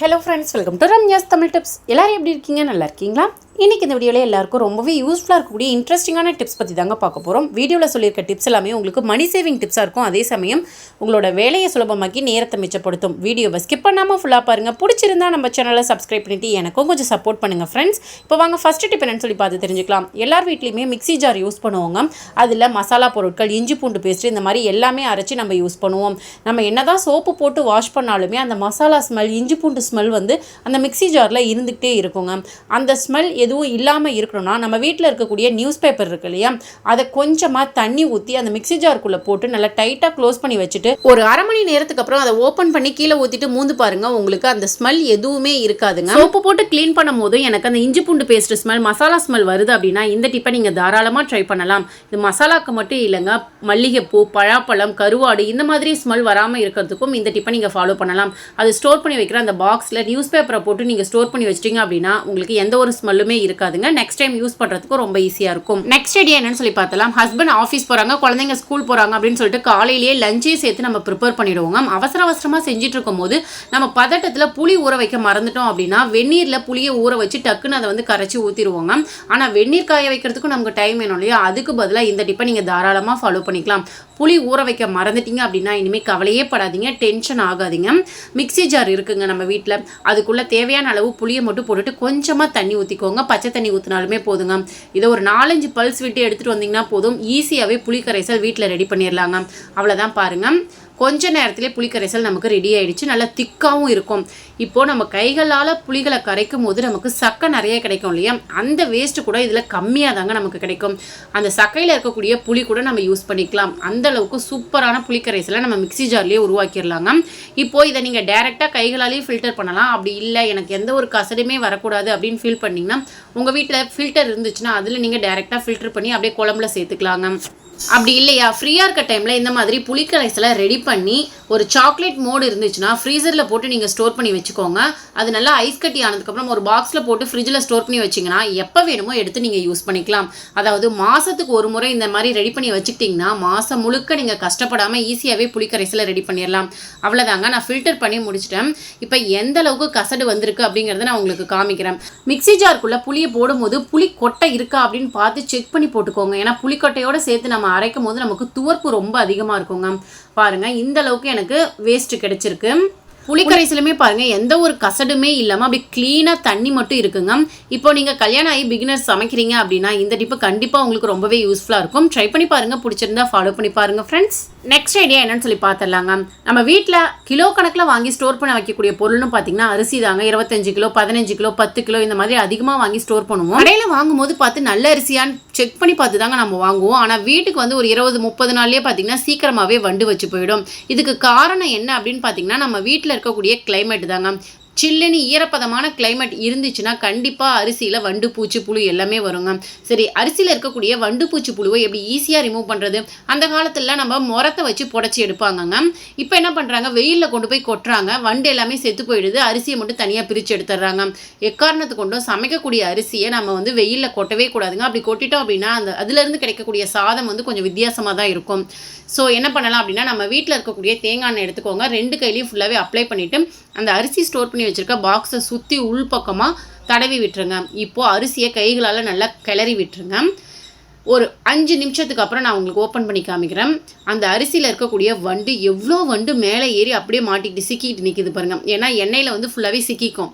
Hello friends welcome to Ramya's Tamil tips எல்லோரும் எப்படி இருக்கீங்க? நல்லா இருக்கீங்களா? இன்றைக்கி இந்த வீடியோவில் எல்லாருக்கும் ரொம்பவே யூஸ்ஃபுல்லாக இருக்கக்கூடிய இன்ட்ரெஸ்டிங்கான டிப்ஸ் பற்றி தாங்க பார்க்க போகிறோம் வீடியோவில் சொல்லியிருக்க டிப்ஸ் எல்லாமே உங்களுக்கு மணி சேவிங் டிப்ஸாக இருக்கும். அதே சமயம் உங்களோட வேலையை சுலபமாக்கி நேரத்தை மிச்சப்படுத்தும். வீடியோவை ஸ்கிப் பண்ணாமல் ஃபுல்லாக பாருங்கள் பிடிச்சிருந்தா நம்ம சேனலை சப்ஸ்கிரைப் பண்ணிட்டு எனக்கும் கொஞ்சம் சப்போர்ட் பண்ணுங்கள் ஃப்ரெண்ட்ஸ் இப்போ வாங்க ஃபஸ்ட்டு டிப் என்னன்னு சொல்லி பார்த்து தெரிஞ்சுக்கலாம். எல்லார் வீட்லேயுமே மிக்ஸி ஜார் யூஸ் பண்ணுவாங்க. அதில் மசாலா பொருட்கள் இஞ்சி பூண்டு பேஸ்ட் இந்த மாதிரி எல்லாமே அரைச்சி நம்ம யூஸ் பண்ணுவோம். நம்ம என்ன தான் சோப்பு போட்டு வாஷ் பண்ணாலுமே அந்த மசாலா ஸ்மெல் இஞ்சி பூண்டு ஸ்மெல் வந்து அந்த மிக்ஸி ஜாரில் இருந்துக்கிட்டே இருக்குங்க. அந்த ஸ்மெல் எதுவும் இல்லாமல் இருக்கணும்னா நம்ம வீட்டில் இருக்கக்கூடிய நியூஸ் பேப்பர் இருக்கு இல்லையா? அதை கொஞ்சமாக தண்ணி ஊற்றி அந்த மிக்ஸி ஜாருக்குள்ளே போட்டு நல்லா டைட்டாக க்ளோஸ் பண்ணி வச்சுட்டு ஒரு அரை மணி நேரத்துக்கு அப்புறம் அதை ஓப்பன் பண்ணி கீழே ஊற்றிட்டு மூந்து பாருங்க உங்களுக்கு அந்த ஸ்மெல் எதுவுமே இருக்காதுங்க. சோப்பு போட்டு க்ளீன் பண்ணும் போது எனக்கு அந்த இஞ்சி பூண்டு பேஸ்ட் ஸ்மெல் மசாலா ஸ்மெல் வருது அப்படின்னா இந்த டிப்பை நீங்கள் தாராளமாக ட்ரை பண்ணலாம். இது மசாலாக்கு மட்டும் இல்லைங்க மல்லிகைப்பூ பழாப்பழம் கருவாடு இந்த மாதிரி ஸ்மெல் வராமல் இருக்கிறதுக்கும் இந்த டிப்பை நீங்கள் ஃபாலோ பண்ணலாம். அது ஸ்டோர் பண்ணி வைக்கிற அந்த பாக்ஸில் நியூஸ் பேப்பரை போட்டு நீங்கள் ஸ்டோர் பண்ணி வச்சிட்டிங்க அப்படின்னா உங்களுக்கு எந்த ஒரு ஸ்மெல்லுமே இருக்காதுங்க. நெக்ஸ்ட் டைம் யூஸ் பண்ணுறதுக்கும் ரொம்ப ஈஸியாக இருக்கும். நெக்ஸ்ட் ஐடியா என்னன்னு சொல்லி பார்த்தலாம். ஹஸ்பண்ட் ஆஃபீஸ் போகிறாங்க குழந்தைங்க ஸ்கூல் போகிறாங்க அப்படின்னு சொல்லிட்டு காலையிலேயே லஞ்சே சேர்த்து நம்ம ப்ரிப்பேர் பண்ணிடுவோங்க. அவசர அவசரமாக செஞ்சுட்டு இருக்கும்போது நம்ம பதட்டத்தில் புளி ஊற வைக்க மறந்துட்டோம் அப்படின்னா வெந்நீரில் புளியை ஊற வச்சு டக்குன்னு அதை வந்து கரைச்சி ஊற்றிடுவோங்க ஆனால் வெந்நீர் காய வைக்கிறதுக்கும் நமக்கு டைம் வேணும் இல்லையா? அதுக்கு பதிலாக இந்த டிப்பை நீங்கள் தாராளமாக ஃபாலோ பண்ணிக்கலாம். புளி ஊற வைக்க மறந்துட்டீங்க அப்படின்னா இனிமேல் கவலையே படாதீங்க டென்ஷன் ஆகாதீங்க. மிக்ஸி ஜார் இருக்குங்க நம்ம வீட்டில் அதுக்குள்ளே தேவையான அளவு புளியை மட்டும் போட்டுட்டு கொஞ்சமாக தண்ணி ஊற்றிக்கோங்க பச்சை தண்ணி ஊற்றினாலுமே போதுங்க. இதை ஒரு நாலஞ்சு பல்ஸ் விட்டு எடுத்துகிட்டு வந்தீங்கன்னா போதும். ஈஸியாகவே புளி கரைசல் வீட்டில் ரெடி பண்ணிடலாங்க அவ்வளோதான் பாருங்கள் கொஞ்ச நேரத்திலே புளிக்கரைசல் நமக்கு ரெடி ஆகிடுச்சு நல்லா திக்காகவும் இருக்கும். இப்போது நம்ம கைகளால் புளிகளை கரைக்கும் போது நமக்கு சக்கை நிறைய கிடைக்கும் இல்லையா? அந்த வேஸ்ட்டு கூட இதில் கம்மியாக தாங்க நமக்கு கிடைக்கும். அந்த சக்கையில் இருக்கக்கூடிய புளி கூட நம்ம யூஸ் பண்ணிக்கலாம். அந்த அளவுக்கு சூப்பரான புளிக்கரைசலை நம்ம மிக்ஸி ஜார்லேயே உருவாக்கிடலாங்க. இப்போ இதை நீங்கள் டேரெக்டாக கைகளாலேயே ஃபில்டர் பண்ணலாம். அப்படி இல்லை எனக்கு எந்த ஒரு கசடுமே வரக்கூடாது அப்படின்னு ஃபீல் பண்ணிங்கன்னா உங்கள் வீட்டில் ஃபில்டர் இருந்துச்சுன்னா அதில் நீங்கள் டேரெக்டாக ஃபில்டர் பண்ணி அப்படியே குழம்புல சேர்த்துக்கலாங்க. அப்படி இல்லையா? ஃப்ரீயாக இருக்க டைமில் இந்த மாதிரி புளிக்கரைசலை ரெடி பண்ணி ஒரு சாக்லேட் மோடு இருந்துச்சுன்னா ஃப்ரீசரில் போட்டு நீங்கள் ஸ்டோர் பண்ணி வச்சுக்கோங்க. அது நல்லா ஐஸ் கட்டி ஆனதுக்கப்புறம் ஒரு பாக்ஸில் போட்டு ஃப்ரிட்ஜில் ஸ்டோர் பண்ணி வச்சிங்கன்னா எப்போ வேணுமோ எடுத்து நீங்கள் யூஸ் பண்ணிக்கலாம். அதாவது மாதத்துக்கு ஒரு முறை இந்த மாதிரி ரெடி பண்ணி வச்சுக்கிட்டிங்கன்னா மாதம் முழுக்க நீங்கள் கஷ்டப்படாமல் ஈஸியாகவே புளிக்கரைசலை ரெடி பண்ணிடலாம். அவ்வளோதாங்க நான் ஃபில்டர் பண்ணி முடிச்சிட்டேன். இப்போ எந்த அளவுக்கு கசடு வந்திருக்கு அப்படிங்கிறத நான் உங்களுக்கு காமிக்கிறேன். மிக்ஸி ஜார்க்குள்ளே புளியை போடும்போது புளி கொட்டை இருக்கா அப்படின்னு பார்த்து செக் பண்ணி போட்டுக்கோங்க. ஏன்னா புளிக்கொட்டையோடு சேர்த்து நம்ம அரைக்கும் போது நமக்கு துவர்ப்பு ரொம்ப அதிகமாக இருக்குங்க. பாருங்க இந்த அளவுக்கு எனக்கு வேஸ்ட்டு கிடச்சிருக்கு. புளிக்கரைசலுமே பாருங்க எந்த ஒரு கசடுமே இல்லாமல் அப்படி க்ளீனாக தண்ணி மட்டும் இருக்குங்க. இப்போ நீங்கள் கல்யாணம் ஆகி பிகினர்ஸ் சமைக்கிறீங்க அப்படின்னா இந்த டிப்பு கண்டிப்பாக உங்களுக்கு ரொம்பவே யூஸ்ஃபுல்லாக இருக்கும். ட்ரை பண்ணி பாருங்க பிடிச்சிருந்தா ஃபாலோ பண்ணி பாருங்க ஃப்ரெண்ட்ஸ் நெக்ஸ்ட் ஐடியா என்னன்னு சொல்லி பார்த்துடலாங்க. நம்ம வீட்டில் கிலோ கணக்கில் வாங்கி ஸ்டோர் பண்ண வைக்கக்கூடிய பொருள்னு பார்த்தீங்கன்னா அரிசி தாங்க இருபத்தஞ்சு கிலோ பதினஞ்சு கிலோ பத்து கிலோ இந்த மாதிரி அதிகமாக வாங்கி ஸ்டோர் பண்ணுவோம். கடையில் வாங்கும்போது பார்த்து நல்ல அரிசியான்னு செக் பண்ணி பார்த்து தாங்க நம்ம வாங்குவோம். ஆனால் வீட்டுக்கு வந்து ஒரு இருபது முப்பது நாள்லேயே பார்த்தீங்கன்னா சீக்கிரமாகவே வண்டு வச்சு போயிடும். இதுக்கு காரணம் என்ன அப்படின்னு பார்த்தீங்கன்னா நம்ம வீட்டில் இருக்கக்கூடிய கிளைமேட் தாங்க சில்லுன்னு ஈரப்பதமான கிளைமேட் இருந்துச்சுன்னா கண்டிப்பாக அரிசியில் வண்டு பூச்சி புழு எல்லாமே வருங்க. சரி அரிசியில் இருக்கக்கூடிய வண்டு பூச்சி புழுவை எப்படி ஈஸியாக ரிமூவ் பண்ணுறது அந்த காலத்தில் நம்ம முரத்தை வச்சு புடச்சி எடுப்பாங்கங்க. இப்போ என்ன பண்ணுறாங்க வெயிலில் கொண்டு போய் கொட்டுறாங்க. வண்டு எல்லாமே செத்து போயிடுது. அரிசியை மட்டும் தனியாக பிரித்து எடுத்துடுறாங்க. எக்காரணத்து கொண்டும் சமைக்கக்கூடிய அரிசியை நம்ம வந்து வெயிலில் கொட்டவே கூடாதுங்க. அப்படி கொட்டிட்டோம் அப்படின்னா அந்த அதுலேருந்து கிடைக்கக்கூடிய சாதம் வந்து கொஞ்சம் வித்தியாசமாக தான் இருக்கும். ஸோ என்ன பண்ணலாம் அப்படின்னா நம்ம வீட்டில் இருக்கக்கூடிய தேங்காய் எண்ணெய் எடுத்துக்கோங்க. ரெண்டு கையிலையும் ஃபுல்லாகவே அப்ளை பண்ணிவிட்டு அந்த அரிசி ஸ்டோர் பண்ணி வச்சுருக்க பாக்ஸை சுற்றி உள்பக்கமாக தடவி விட்டுருங்க. இப்போது அரிசியை கைகளால் நல்லா கிளறி விட்டுருங்க. ஒரு அஞ்சு நிமிஷத்துக்கு அப்புறம் நான் உங்களுக்கு ஓப்பன் பண்ணி காமிக்கிறேன். அந்த அரிசியில் இருக்கக்கூடிய வண்டு எவ்வளோ வண்டு மேலே ஏறி அப்படியே மாட்டிக்கிட்டு சிக்கிட்டு நிற்கிது பாருங்கள் ஏன்னா எண்ணெயில் வந்து ஃபுல்லாகவே சிக்கிக்கும்.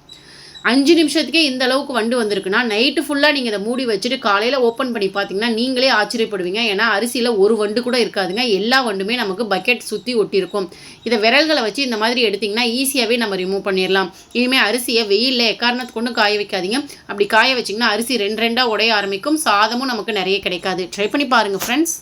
அஞ்சு நிமிஷத்துக்கே இந்த அளவுக்கு வண்டு வந்திருக்குன்னா நைட்டு ஃபுல்லாக நீங்கள் இதை மூடி வச்சுட்டு காலையில் ஓப்பன் பண்ணி பார்த்தீங்கன்னா நீங்களே ஆச்சரியப்படுவீங்க. ஏன்னா அரிசியில் ஒரு வண்டு கூட இருக்காதுங்க. எல்லா வண்டுமே நமக்கு பக்கெட் சுற்றி ஒட்டியிருக்கும். இதை விரல்களை வச்சு இந்த மாதிரி எடுத்திங்கன்னா ஈஸியாகவே நம்ம ரிமூவ் பண்ணிடலாம். இனிமேல் அரிசியை வெயிலில் எக்காரணத்து கொண்டு காய வைக்காதீங்க. அப்படி காய வச்சிங்கன்னா அரிசி ரெண்டு ரெண்டாக உடைய ஆரம்பிக்கும். சாதமும் நமக்கு நிறைய கிடைக்காது. ட்ரை பண்ணி பாருங்கள் ஃப்ரெண்ட்ஸ்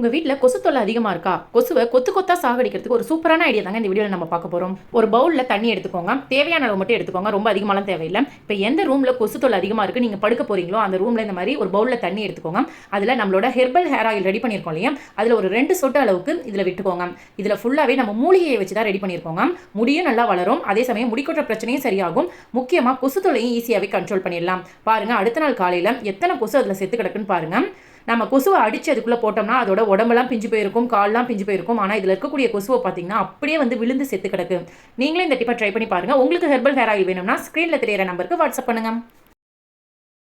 உங்கள் வீட்டில் கொசு தொல்லை அதிகமாக இருக்கா? கொசுவை கொத்து கொத்தா சாகடிக்கிறதுக்கு ஒரு சூப்பரான ஐடியா தாங்க இந்த வீடியோவில் நம்ம பார்க்க போகிறோம் ஒரு பவுலில் தண்ணி எடுத்துக்கோங்க. தேவையான அளவு மட்டும் எடுத்துக்கோங்க. ரொம்ப அதிகமாலாம் தேவையில்லை. இப்போ எந்த ரூமில் கொசு தொல்லை அதிகமாக இருக்குது நீங்கள் படுக்க போகிறீங்களோ அந்த ரூமில் இந்த மாதிரி ஒரு பவுலில் தண்ணி எடுத்துக்கோங்க. அதில் நம்மளோட ஹெர்பல் ஹேர் ஆயில் ரெடி பண்ணியிருக்கோம் இல்லையா? அதில் ஒரு ரெண்டு சொட்டு அளவுக்கு இதில் விட்டுக்கோங்க. இதில் ஃபுல்லாகவே நம்ம மூலிகையை வச்சு தான் ரெடி பண்ணியிருக்கோங்க. முடியும் நல்லா வளரும். அதே சமயம் முடிக்கொற்ற பிரச்சனையும் சரியாகும். முக்கியமாக கொசு தொல்லையும் ஈஸியாகவே கண்ட்ரோல் பண்ணிடலாம். பாருங்கள் அடுத்த நாள் காலையில் எத்தனை கொசு அதில் செத்து கிடக்குன்னு பாருங்கள் நம்ம கொசுவை அடித்து அதுக்குள்ளே போட்டோம்னா அதோட உடம்பெல்லாம் பிஞ்சு போயிருக்கும் கால்லாம் பிஞ்சு போயிருக்கும். ஆனால் இதில் இருக்கக்கூடிய கொசுவை பார்த்தீங்கன்னா அப்படியே வந்து விழுந்து செத்து கிடக்கு. நீங்களே இந்த டிப்பை ட்ரை பண்ணி பாருங்கள் உங்களுக்கு ஹெர்பல் ஹேர் ஆயில் வேணும்னா ஸ்க்ரீனில் தெரியிற நம்பருக்கு வாட்ஸ்அப் பண்ணுங்க.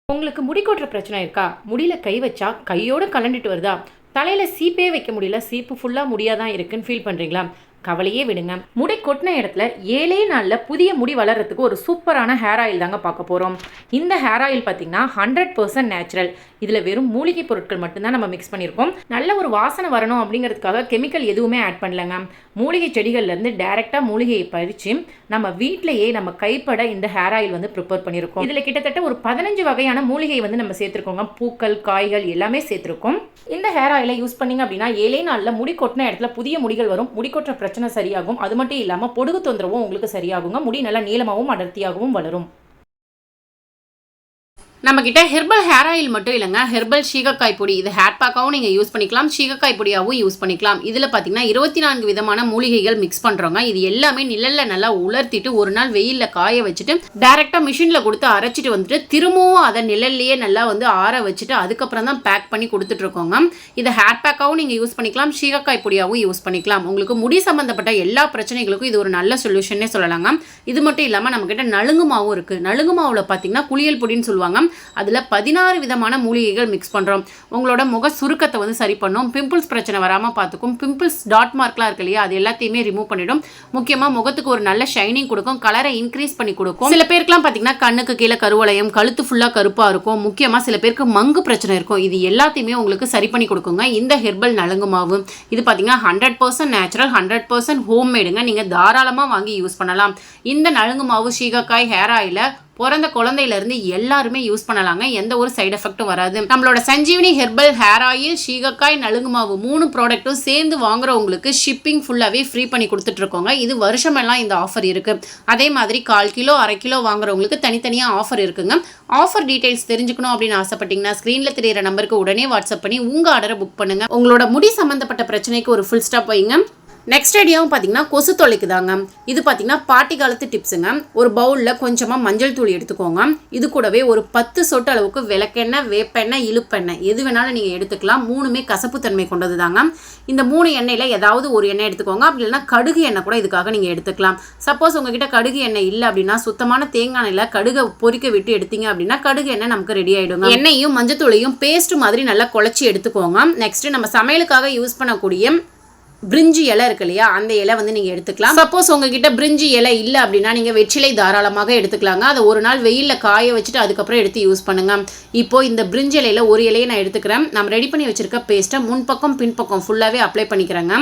உங்களுக்கு முடி கொட்டுற பிரச்சனை இருக்கா? முடியில் கை வச்சா கையோடு கலண்டுட்டு வருதா? தலையில் சீப்பே வைக்க முடியல. சீப்பு ஃபுல்லாக முடியாதான் இருக்குன்னு ஃபீல் பண்ணுறீங்களா கவலையே விடுங்க. முடி கொட்டின இடத்துல ஏழே நாளில் புதிய முடி வளர்றதுக்கு ஒரு சூப்பரான ஹேர் ஆயில் தாங்க பார்க்க போகிறோம் இந்த ஹேர் ஆயில் பார்த்தீங்கன்னா ஹண்ட்ரட் பர்சன்ட் நேச்சுரல் இதில் வெறும் மூலிகை பொருட்கள் மட்டும்தான் நம்ம மிக்ஸ் பண்ணியிருக்கோம். நல்ல ஒரு வாசனை வரணும் அப்படிங்கிறதுக்காக கெமிக்கல் எதுவுமே ஆட் பண்ணலங்க. மூலிகை செடிகள்லேருந்து டைரெக்டாக மூலிகையை பறித்து நம்ம வீட்டிலேயே நம்ம கைப்பட இந்த ஹேர் ஆயில் வந்து ப்ரிப்பேர் பண்ணியிருக்கோம். இதில் கிட்டத்தட்ட ஒரு பதினஞ்சு வகையான மூலிகை வந்து நம்ம சேர்த்துருக்கோங்க. பூக்கள் காய்கள் எல்லாமே சேர்த்துருக்கோம். இந்த ஹேர் ஆயிலை யூஸ் பண்ணீங்க அப்படின்னா ஏழே நாளில் முடி கொட்டின இடத்துல புதிய முடிகள் வரும். முடி கொட்டுற பிரச்சனை பிரச்சனை சரியாகும். அது மட்டும் இல்லாமல் பொடுகு தொந்தரவும் உங்களுக்கு சரியாகுங்க. முடி நல்லா நீளமாகவும் அடர்த்தியாகவும் வளரும். நம்ம கிட்ட ஹெர்பல் ஹேர் ஆயில் மட்டும் இல்லைங்க. ஹெர்பல் சீகக்காய் பொடி. இது ஹேர் பேக்காகவும் நீங்கள் யூஸ் பண்ணிக்கலாம். சீகக்காய் பொடியாகவும் யூஸ் பண்ணிக்கலாம். இதில் பார்த்தீங்கன்னா இருபத்தி நான்கு விதமான மூலிகைகள் மிக்ஸ் பண்ணுறோங்க இது எல்லாமே நிழலில் நல்லா உலர்த்திட்டு ஒரு நாள் வெயிலில் காய வச்சுட்டு டேரெக்டாக மிஷினில் கொடுத்து அரைச்சிட்டு வந்துட்டு திரும்பவும் அதை நிழல்லையே நல்லா வந்து ஆற வச்சுட்டு அதுக்கப்புறம் தான் பேக் பண்ணி கொடுத்துட்ருக்கோங்க. இதை ஹேர் பேக்காகவும் நீங்கள் யூஸ் பண்ணிக்கலாம். சீகக்காய் பொடியாகவும் யூஸ் பண்ணிக்கலாம். உங்களுக்கு முடி சம்மந்தப்பட்ட எல்லா பிரச்சனைகளுக்கும் இது ஒரு நல்ல சொல்யூஷனே சொல்லலாங்க. இது மட்டும் இல்லாமல் நம்மக்கிட்ட நலுங்கு மாவும் இருக்குது நலுங்கு மாவில் பார்த்தீங்கன்னா குளியல் பொடின்னு சொல்லுவாங்க. அதில் பதினாறு விதமான மூலிகைகள் மிக்ஸ் பண்ணுறோம் உங்களோட முக சுருக்கத்தை வந்து சரி பண்ணும். பிம்பிள்ஸ் பிரச்சனை வராமல் பார்த்துக்கும் பிம்பிள்ஸ் டாட் மார்க்லாம் இருக்கு இல்லையா? அது எல்லாத்தையுமே ரிமூவ் பண்ணிடும். முக்கியமாக முகத்துக்கு ஒரு நல்ல ஷைனிங் கொடுக்கும். கலரை இன்க்ரீஸ் பண்ணி கொடுக்கும். சில பேருக்குலாம் பார்த்தீங்கன்னா கண்ணுக்கு கீழே கருவளையம் கழுத்து ஃபுல்லாக கருப்பாக இருக்கும். முக்கியமாக சில பேருக்கு மங்கு பிரச்சனை இருக்கும். இது எல்லாத்தையுமே உங்களுக்கு சரி பண்ணி கொடுக்குங்க. இந்த ஹெர்பல் நலங்கு மாவு. இது பார்த்தீங்கன்னா hundred percent natural hundred percent home மேடுங்க நீங்கள் தாராளமாக வாங்கி யூஸ் பண்ணலாம். இந்த நலுங்கு மாவு சீகக்காய் ஹேர் ஆயிலை பிறந்த குழந்தையிலேருந்து எல்லாருமே யூஸ் பண்ணலாங்க. எந்த ஒரு சைடு எஃபெக்ட்டும் வராது. நம்மளோட Sanjeevini herbal hair oil shikakai நலுங்கு மாவு மூணு ப்ராடக்ட்டும் சேர்ந்து வாங்குறவங்களுக்கு ஷிப்பிங் ஃபுல்லாகவே ஃப்ரீ பண்ணி கொடுத்துட்ருக்கோங்க இது வருஷமெல்லாம் இந்த ஆஃபர் இருக்குது அதே மாதிரி கால் கிலோ அரை கிலோ வாங்குறவங்களுக்கு தனித்தனியாக ஆஃபர் இருக்குங்க. ஆஃபர் டீட்டெயில்ஸ் தெரிஞ்சுக்கணும் அப்படின்னு ஆசைப்பட்டீங்கன்னா ஸ்க்ரீனில் தெரியிற நம்பருக்கு உடனே வாட்ஸ்அப் பண்ணி உங்கள் ஆர்டரை புக் பண்ணுங்கள் உங்களோட முடி சம்மந்தப்பட்ட பிரச்சனைக்கு ஒரு ஃபுல் ஸ்டாப் வைங்க. நெக்ஸ்ட் ஐடியாவும் பார்த்தீங்கன்னா கொசு தொலைக்கு தாங்க இது பார்த்தீங்கன்னா பாட்டி காலத்து டிப்ஸுங்க ஒரு பவுலில் கொஞ்சமாக மஞ்சள் தூள் எடுத்துக்கோங்க. இது கூடவே ஒரு பத்து சொட்டு அளவுக்கு விளக்கெண்ணெய் வேப்பெண்ணெய் இழுப்பெண்ணெய் எது வேணாலும் நீங்கள் எடுத்துக்கலாம். மூணுமே கசப்புத்தன்மை கொண்டது தாங்க இந்த மூணு எண்ணெயில் ஏதாவது ஒரு எண்ணெய் எடுத்துக்கோங்க. அப்படி இல்லைன்னா கடுகு எண்ணெய் கூட இதுக்காக நீங்கள் எடுத்துக்கலாம். சப்போஸ் உங்ககிட்ட கடுகு எண்ணெய் இல்லை அப்படின்னா சுத்தமான தேங்காய் எண்ணெயில் கடுகை பொரிக்க விட்டு எடுத்தீங்க அப்படின்னா கடுகு எண்ணெய் நமக்கு ரெடி ஆகிடுங்க எண்ணெயும் மஞ்சத்தூளையும் பேஸ்ட் மாதிரி நல்லா குழச்சி எடுத்துக்கோங்க. நெக்ஸ்ட் நம்ம சமையலுக்காக யூஸ் பண்ணக்கூடிய பிரிஞ்சி இலை இருக்கு இல்லையா? அந்த இலை வந்து நீங்கள் எடுத்துக்கலாம். சப்போஸ் உங்ககிட்ட பிரிஞ்சி இலை இல்லை அப்படின்னா நீங்கள் வெற்றிலை தாராளமாக எடுத்துக்கலாங்க. அதை ஒரு நாள் வெயிலில் காய வச்சுட்டு அதுக்கப்புறம் எடுத்து யூஸ் பண்ணுங்கள் இப்போ இந்த பிரிஞ்சி இலையில ஒரு இலையை நான் எடுத்துக்கிறேன். நம்ம ரெடி பண்ணி வச்சுருக்க பேஸ்ட்டை முன்பக்கம் பின்பக்கம் ஃபுல்லாகவே அப்ளை பண்ணிக்கிறேங்க.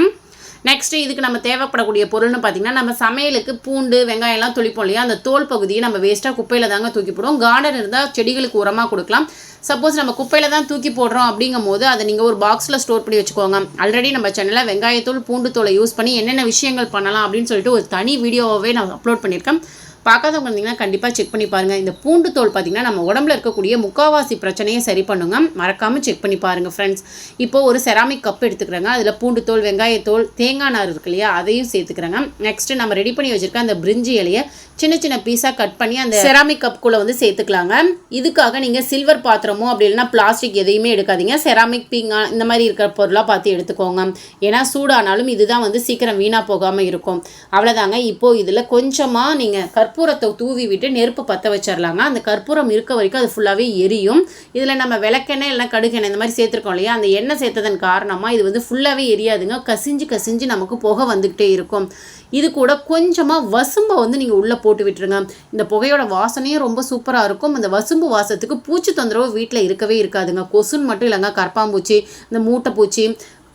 நெக்ஸ்ட் இதுக்கு நம்ம தேவைப்படக்கூடிய பொருள்னு பார்த்தீங்கன்னா நம்ம சமையலுக்கு பூண்டு வெங்காயம்லாம் துளிப்போம் இல்லையா? அந்த தோல் பகுதியை நம்ம வேஸ்ட்டாக குப்பையில் தாங்க தூக்கி போடுவோம். கார்டன் இருந்தால் செடிகளுக்கு உரமாக கொடுக்கலாம். சப்போஸ் நம்ம குப்பையில் தான் தூக்கி போடுறோம் அப்படிங்கும் போது அதை நீங்கள் ஒரு பாக்ஸில் ஸ்டோர் பண்ணி வச்சுக்கோங்க. ஆல்ரெடி நம்ம சேனலில் வெங்காயத்தூள் பூண்டு தூளை யூஸ் பண்ணி என்னென்ன விஷயங்கள் பண்ணலாம் அப்படின்னு சொல்லிட்டு ஒரு தனி வீடியோவே நான் அப்லோட் பண்ணியிருக்கேன். பார்க்காதவங்க இருந்தீங்கன்னா கண்டிப்பாக செக் பண்ணி பாருங்கள் இந்த பூண்டு தோல் பார்த்தீங்கன்னா நம்ம உடம்புல இருக்கக்கூடிய முக்காவாசி பிரச்சனையை சரி பண்ணுங்க. மறக்காமல் செக் பண்ணி பாருங்கள் ஃப்ரெண்ட்ஸ் இப்போ ஒரு செராமிக் கப் எடுத்துக்கிறேங்க. அதில் பூண்டு தோல் வெங்காயத்தோல் தேங்காய் நார் இருக்கு இல்லையா? அதையும் சேர்த்துக்கிறேங்க. நெக்ஸ்ட்டு நம்ம ரெடி பண்ணி வச்சுருக்க அந்த பிரிஞ்சி இலையை சின்ன சின்ன பீஸாக கட் பண்ணி அந்த செராமிக் கப்புக்குள்ளே வந்து சேர்த்துக்கலாங்க. இதுக்காக நீங்கள் சில்வர் பாத்திரமோ அப்படி இல்லைன்னா பிளாஸ்டிக் எதையுமே எடுக்காதீங்க. செராமிக் பீங்கா இந்த மாதிரி இருக்கிற பொருளாக பார்த்து எடுத்துக்கோங்க. ஏன்னா சூடானாலும் இதுதான் வந்து சீக்கிரம் வீணாக போகாமல் இருக்கும். அவ்வளோதாங்க இப்போது இதில் கொஞ்சமாக நீங்கள் கற்பூரத்தை தூவி விட்டு நெருப்பு பற்ற வச்சிடலாங்க அந்த கற்பூரம் இருக்க வரைக்கும் அது ஃபுல்லாகவே எரியும். இதில் நம்ம விளக்கெண்ணெய் இல்லைனா கடுகெண்ணெய் இந்த மாதிரி சேர்த்துருக்கோம் இல்லையா? அந்த எண்ணெய் சேர்த்ததன் காரணமாக இது வந்து ஃபுல்லாகவே எரியாதுங்க. கசிஞ்சு கசிஞ்சு நமக்கு புகை வந்துக்கிட்டே இருக்கும். இது கூட கொஞ்சமாக வசும்பை வந்து நீங்கள் உள்ளே போட்டு விட்டுருங்க. இந்த புகையோட வாசனையும் ரொம்ப சூப்பராக இருக்கும். அந்த வசும்பு வாசத்துக்கு பூச்சி தொந்தரவு வீட்டில் இருக்கவே இருக்காதுங்க. கொசுன்னு மட்டும் இல்லைங்க. கரப்பாம்பூச்சி இந்த மூட்டைப்பூச்சி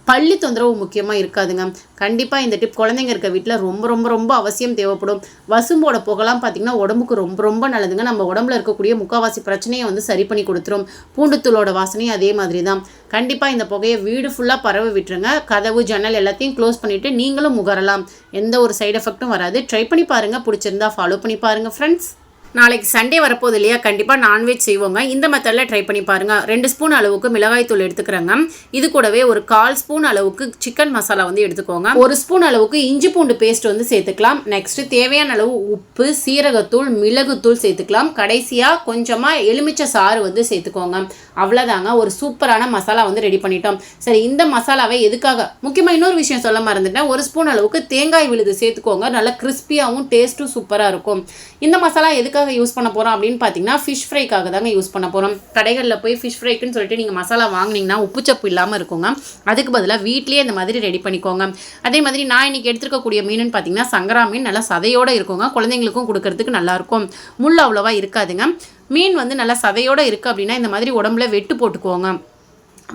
பள்ளி தொந்தரவு முக்கியமாக இருக்காதுங்க. கண்டிப்பாக இந்த டிப் குழந்தைங்க இருக்க வீட்டில் ரொம்ப ரொம்ப ரொம்ப அவசியம் தேவைப்படும். வசும்போட புகலாம் பார்த்திங்கன்னா உடம்புக்கு ரொம்ப ரொம்ப நல்லதுங்க. நம்ம உடம்புல இருக்கக்கூடிய முக்கால்வாசி பிரச்சனையை வந்து சரி பண்ணி கொடுத்துரும். பூண்டுத்தூளோட வாசனையும் அதே மாதிரி தான் கண்டிப்பாக இந்த புகையை வீடு ஃபுல்லாக பரவ விட்டுருங்க. கதவு ஜன்னல் எல்லாத்தையும் க்ளோஸ் பண்ணிவிட்டு நீங்களும் முகரலாம். எந்த ஒரு சைடு எஃபெக்ட்டும் வராது. ட்ரை பண்ணி பாருங்கள் பிடிச்சிருந்தா ஃபாலோ பண்ணி பாருங்கள் ஃப்ரெண்ட்ஸ் நாளைக்கு சண்டே வரப்போது இல்லையா? கண்டிப்பாக நான்வெஜ் செய்வோங்க. இந்த மெத்தடில் ட்ரை பண்ணி பாருங்கள் ரெண்டு ஸ்பூன் அளவுக்கு மிளகாய் தூள் எடுத்துக்கிறேங்க. இது கூடவே ஒரு கால் ஸ்பூன் அளவுக்கு சிக்கன் மசாலா வந்து எடுத்துக்கோங்க. ஒரு ஸ்பூன் அளவுக்கு இஞ்சி பூண்டு பேஸ்ட் வந்து சேர்த்துக்கலாம். நெக்ஸ்ட் தேவையான அளவு உப்பு சீரகத்தூள் மிளகுத்தூள் சேர்த்துக்கலாம். கடைசியாக கொஞ்சமாக எலுமிச்சை சாறு வந்து சேர்த்துக்கோங்க. அவ்வளோதாங்க ஒரு சூப்பரான மசாலா வந்து ரெடி பண்ணிட்டோம். சரி இந்த மசாலாவை எதுக்காக? முக்கியமாக இன்னொரு விஷயம் சொல்ல மறந்துட்டேன். ஒரு ஸ்பூன் அளவுக்கு தேங்காய் விழுது சேர்த்துக்கோங்க. நல்லா கிறிஸ்பியாகவும் டேஸ்ட்டும் சூப்பராக இருக்கும். இந்த மசாலா எதுக்காக யூஸ் பண்ண போகிறோம் அப்படின்னு பார்த்தீங்கன்னா ஃபிஷ் ஃப்ரைக்காக தாங்க யூஸ் பண்ண போகிறோம் கடைகளில் போய் ஃபிஷ் ஃப்ரைக்குன்னு சொல்லிட்டு நீங்கள் மசாலா வாங்குனீங்கன்னா உப்புச்சப்பு இல்லாமல் இருக்குங்க. அதுக்கு பதிலாக வீட்லேயே இந்த மாதிரி ரெடி பண்ணிக்கோங்க. அதே மாதிரி நான் இன்னைக்கு எடுத்துருக்கக்கூடிய மீனுன்னு பார்த்தீங்கன்னா சங்கரா மீன் நல்லா சதையோடு இருக்குங்க. குழந்தைங்களுக்கும் கொடுக்கறதுக்கு நல்லாயிருக்கும் முள் அவ்வளோவா இருக்காதுங்க. மீன் வந்து நல்லா சதையோடு இருக்குது அப்படின்னா இந்த மாதிரி உடம்புல வெட்டு போட்டுக்கோங்க.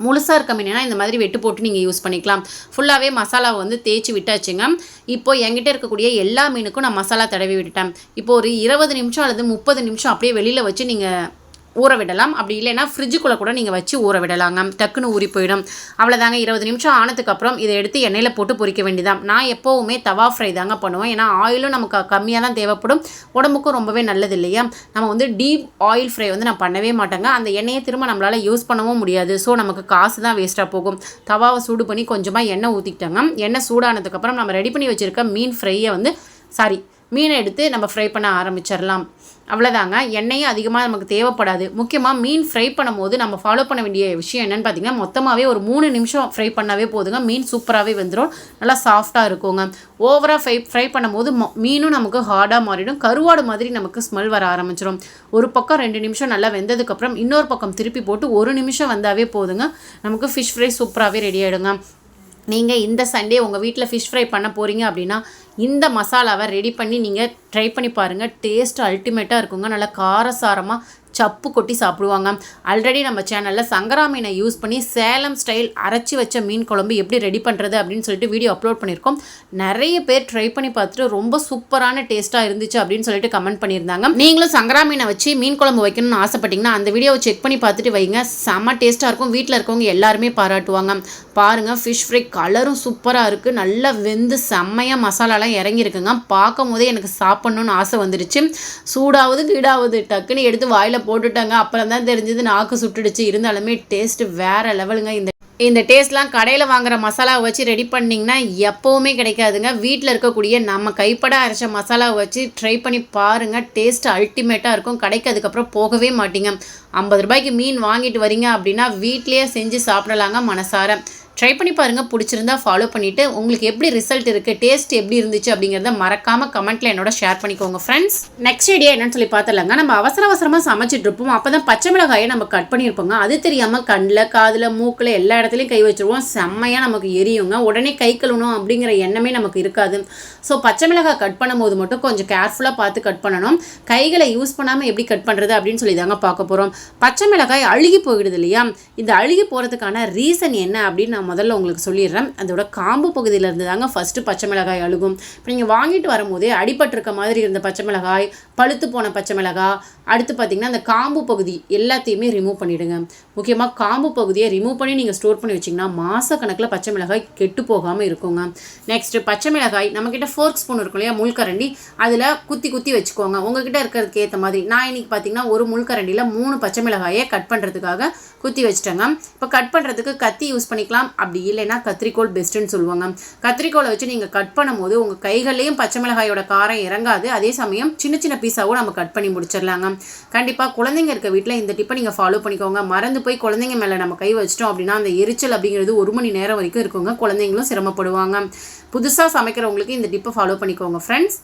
முழுசாக இருக்க மீனா இந்த மாதிரி வெட்டு போட்டு நீங்கள் யூஸ் பண்ணிக்கலாம். ஃபுல்லாகவே மசாலாவை வந்து தேய்ச்சி விட்டாச்சுங்க. இப்போ என்கிட்ட இருக்கக்கூடிய எல்லா மீனுக்கும் நான் மசாலா தடவி விட்டுட்டேன். இப்போ ஒரு இருபது நிமிஷம் அல்லது முப்பது நிமிஷம் அப்படியே வெளியில் வச்சு நீங்கள் ஊற விடலாம் அப்படி இல்லைன்னா ஃப்ரிட்ஜுக்குள்ளே கூட நீங்கள் வச்சு ஊற விடலாங்க டக்குன்னு ஊறி போயிடும். அவ்வளோதாங்க இருபது நிமிஷம் ஆனதுக்கப்புறம் இதை எடுத்து எண்ணெயில் போட்டு பொறிக்க வேண்டியதான் நான் எப்போவுமே தவா ஃப்ரை தாங்க பண்ணுவேன். ஏன்னா ஆயிலும் நமக்கு கம்மியாக தான் தேவைப்படும். உடம்புக்கும் ரொம்பவே நல்லது இல்லையா? நம்ம வந்து டீப் ஆயில் ஃப்ரை வந்து நான் பண்ணவே மாட்டேங்க. அந்த எண்ணெயை திரும்ப நம்மளால் யூஸ் பண்ணவும் முடியாது. ஸோ நமக்கு காசு தான் வேஸ்ட்டாக போகும். தவாவை சூடு பண்ணி கொஞ்சமாக எண்ணெய் ஊற்றிக்கிட்டாங்க எண்ணெய் சூடானதுக்கப்புறம் நம்ம ரெடி பண்ணி வச்சுருக்க மீன் ஃப்ரையை வந்து சாரி மீனை எடுத்து நம்ம ஃப்ரை பண்ண ஆரம்பிச்சிடலாம். அவ்வளோதாங்க எண்ணெயும் அதிகமாக நமக்கு தேவைப்படாது. முக்கியமாக மீன் ஃப்ரை பண்ணும்போது நம்ம ஃபாலோ பண்ண வேண்டிய விஷயம் என்னென்னு பார்த்தீங்கன்னா மொத்தமாகவே ஒரு மூணு நிமிஷம் ஃப்ரை பண்ணாவே போதுங்க. மீன் சூப்பராகவே வந்துடும் நல்லா சாஃப்டாக இருக்குங்க. ஓவராக ஃப்ரை ஃப்ரை பண்ணும்போது மொ- மீனும் நமக்கு ஹார்டாக மாறிடும். கருவாடு மாதிரி நமக்கு ஸ்மெல் வர ஆரம்பிச்சிடும் ஒரு பக்கம் ரெண்டு நிமிஷம் நல்லா வெந்ததுக்கப்புறம் இன்னொரு பக்கம் திருப்பி போட்டு ஒரு நிமிஷம் வந்தாவே போதுங்க. நமக்கு ஃபிஷ் ஃப்ரை சூப்பராகவே ரெடி ஆகிடுங்க நீங்கள் இந்த சண்டே உங்கள் வீட்டில் ஃபிஷ் ஃப்ரை பண்ண போகிறீங்க அப்படின்னா இந்த மசாலாவை ரெடி பண்ணி நீங்கள் ட்ரை பண்ணி பாருங்கள் டேஸ்ட் அல்டிமேட்டாக இருக்குங்க. நல்லா காரசாரமாக சப்பு கொட்டி சாப்பிடுவாங்க. ஆல்ரெடி நம்ம சேனலில் சங்கரா மீனை யூஸ் பண்ணி சேலம் ஸ்டைல் அரைச்சி வச்ச மீன் குழம்பு எப்படி ரெடி பண்ணுறது அப்படின்னு சொல்லிட்டு வீடியோ அப்லோட் பண்ணியிருக்கோம். நிறைய பேர் ட்ரை பண்ணி பார்த்துட்டு ரொம்ப சூப்பரான டேஸ்ட்டாக இருந்துச்சு அப்படின்னு சொல்லிட்டு கமெண்ட் பண்ணியிருந்தாங்க. நீங்களும் சங்கரா மீனை வச்சு மீன் குழம்பு வைக்கணும்னு ஆசைப்பட்டீங்கன்னா அந்த வீடியோவை செக் பண்ணி பார்த்துட்டு வைங்க. செம்ம டேஸ்ட்டாக இருக்கும். வீட்டில் இருக்கவங்க எல்லாருமே பாராட்டுவாங்க. பாருங்கள் ஃபிஷ் ஃப்ரை கலரும் சூப்பராக இருக்குது நல்லா வெந்து செம்மையாக மசாலாலாம் இறங்கியிருக்குங்க. பார்க்கும் போதே எனக்கு சாப்பிட்ணுன்னு ஆசை வந்துடுச்சு சூடாவது கீடாவது டக்குன்னு எடுத்து வாயில் போட்டுட்டாங்க. அப்புறம் தான் தெரிஞ்சது நாக்கு சுட்டுடுச்சு. இருந்தாலுமே டேஸ்ட்டு வேறு லெவலுங்க இந்த இந்த டேஸ்ட்லாம் கடையில் வாங்குற மசாலாவை வச்சு ரெடி பண்ணிங்கன்னா எப்போவுமே கிடைக்காதுங்க. வீட்டில் இருக்கக்கூடிய நம்ம கைப்பட அரைச்ச மசாலாவை வச்சு ட்ரை பண்ணி பாருங்கள் டேஸ்ட் அல்டிமேட்டாக இருக்கும். கடைக்கு அதுக்கப்புறம் போகவே மாட்டீங்க. ஐம்பது ரூபாய்க்கு மீன் வாங்கிட்டு வரீங்க அப்படின்னா வீட்லேயே செஞ்சு சாப்பிடலாங்க மனசார. ட்ரை பண்ணி பாருங்கள் பிடிச்சிருந்தா ஃபாலோ பண்ணிவிட்டு உங்களுக்கு எப்படி ரிசல்ட் இருக்குது டேஸ்ட் எப்படி இருந்துச்சு அப்படிங்கிறத மறக்காமல் கமெண்ட்டில் என்னோட ஷேர் பண்ணிக்கோங்க ஃப்ரெண்ட்ஸ் நெக்ஸ்ட் ஐடியா என்னன்னு சொல்லி பார்த்துலாங்க நம்ம அவசர அவசரமாக சமைச்சிட்டு இருப்போம். அப்போ தான் பச்சை மிளகாயை நம்ம கட் பண்ணியிருப்போங்க. அது தெரியாமல் கண்ணில் காதில் மூக்கில் எல்லா இடத்துலையும் கை வச்சுருவோம். செம்மையாக நமக்கு எரியுங்க. உடனே கை கழுவணும் அப்படிங்கிற எண்ணமே நமக்கு இருக்காது. ஸோ பச்சை மிளகாய் கட் பண்ணும்போது மட்டும் கொஞ்சம் கேர்ஃபுல்லாக பார்த்து கட் பண்ணணும். கைகளை யூஸ் பண்ணாமல் எப்படி கட் பண்ணுறது அப்படின்னு சொல்லி தாங்க பார்க்க போகிறோம் பச்சை மிளகாய் அழுகி போயிடுது இல்லையா? இந்த அழுகி போகிறதுக்கான ரீசன் என்ன அப்படின்னு நான் முதல்ல உங்களுக்கு சொல்லிடுறேன். அதோட காம்பு பகுதியில இருந்து தாங்க ஃபஸ்ட்டு பச்சை மிளகாய் அழுகும். இப்போ நீங்கள் வாங்கிட்டு வரும்போதே அடிபட்டிருக்க மாதிரி இருந்த பச்சை மிளகாய் பழுத்து போன பச்சை மிளகாய் அடுத்து பார்த்திங்கன்னா அந்த காம்பு பகுதி எல்லாத்தையுமே ரிமூவ் பண்ணிவிடுங்க முக்கியமாக காம்பு பகுதியை ரிமூவ் பண்ணி நீங்கள் ஸ்டோர் பண்ணி வச்சிங்கன்னா மாதக்கணக்கில் பச்சை மிளகாய் கெட்டு போகாமல் இருக்குங்க. நெக்ஸ்ட்டு பச்சை மிளகாய் நம்மக்கிட்ட ஃபோர்க் ஸ்பூன் இருக்கும் இல்லையா முள்கரண்டி அதில் குத்தி குத்தி வச்சுக்கோங்க. உங்ககிட்ட இருக்கிறதுக்கு ஏற்ற மாதிரி நான் இன்னைக்கு பார்த்தீங்கன்னா ஒரு முள்கரண்டியில் மூணு பச்சை மிளகாயை கட் பண்ணுறதுக்காக குத்தி வச்சுட்டேங்க. இப்போ கட் பண்ணுறதுக்கு கத்தி யூஸ் பண்ணிக்கலாம். அப்படி இல்லைன்னா கத்திரிக்கோல் பெஸ்ட்டுன்னு சொல்லுவாங்க. கத்திரிக்கோலை வச்சு நீங்கள் கட் பண்ணும்போது உங்கள் கைகள்லேயும் பச்சை மிளகாயோட காரம் இறங்காது. அதே சமயம் சின்ன சின்ன பீஸாகவும் நம்ம கட் பண்ணி முடிச்சிடலாங்க. கண்டிப்பாக குழந்தைங்க இருக்க வீட்டில் இந்த டிப்பை நீங்கள் ஃபாலோ பண்ணிக்கோங்க. மறந்து போய் குழந்தைங்க மேலே நம்ம கை வச்சிட்டோம் அப்படின்னா அந்த எரிச்சல் அப்படிங்கிறது ஒரு மணி நேரம் வரைக்கும் இருக்குங்க. குழந்தைங்களும் சிரமப்படுவாங்க. புதுசாக சமைக்கிறவங்களுக்கு இந்த டிப்பை ஃபாலோ பண்ணிக்கோங்க. ஃப்ரெண்ட்ஸ்